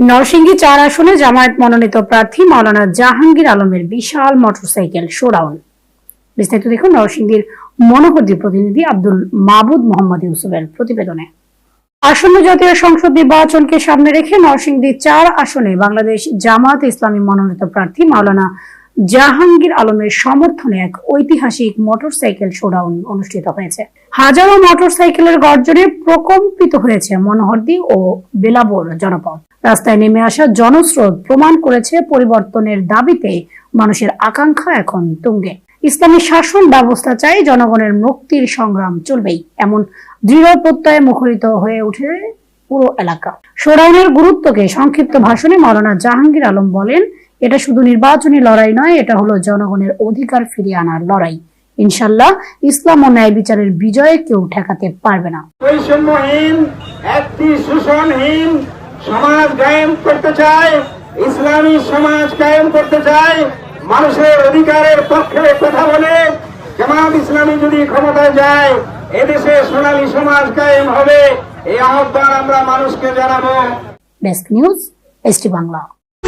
নরসিংদী চার আসনে জামায়াত মনোনীত প্রার্থী মাওলানা জাহাঙ্গীর আলমের বিশাল মোটরসাইকেল শোডাউন। বিস্তারিত দেখুন নরসিংদীর মনোহরদী প্রতিনিধি আব্দুল মাহবুদ মোহাম্মদ ইউসুফের প্রতিবেদনে। আসন্ন জাতীয় সংসদ নির্বাচনকে সামনে রেখে নরসিংদী চার আসনে বাংলাদেশ জামাত ইসলামী মনোনীত প্রার্থী মাওলানা জাহাঙ্গীর আলমের সমর্থনে এক ঐতিহাসিক মোটরসাইকেল শোডাউন অনুষ্ঠিত হয়েছে। হাজারো মোটরসাইকেলের গর্জনে প্রকম্পিত হয়েছে মনোহরদী ও বেলাবোর জনপদ। রাস্তায় নেমে আসা জনস্রোত প্রমাণ করেছে পরিবর্তনের দাবিতে মানুষের আকাঙ্ক্ষা এখন তুঙ্গে। ইসলামী শাসন ব্যবস্থা চাই, জনগণের মুক্তির সংগ্রাম চলবেই। এমন দৃঢ় প্রত্যয়ে মুখরিত হয়ে উঠে পুরো এলাকা। শোডাউনের গুরুত্বকে সংক্ষিপ্ত ভাষণে মাওলানা জাহাঙ্গীর আলম বলেন এটা শুধু নির্বাচনী লড়াই নয় এটা হলো জনগণের অধিকার ফিরিয়ে আনার লড়াই। ইনশাল্লাহ ইসলাম ও ন্যায় বিচারের বিজয়ে কেউ ঠেকাতে পারবে না। বৈষম্যহীন একটি শোষণহীন সমাজ কায়েম করতে চায় ইসলামী সমাজ কায়েম করতে চায় মানুষের অধিকারের পক্ষে কথা বলে জামাত ইসলামী যদি ক্ষমতায় যায় এদেশে সোনালী সমাজ কায়েম হবে এই আহ্বান আমরা মানুষকে জানাব। Desk news ST Bangla.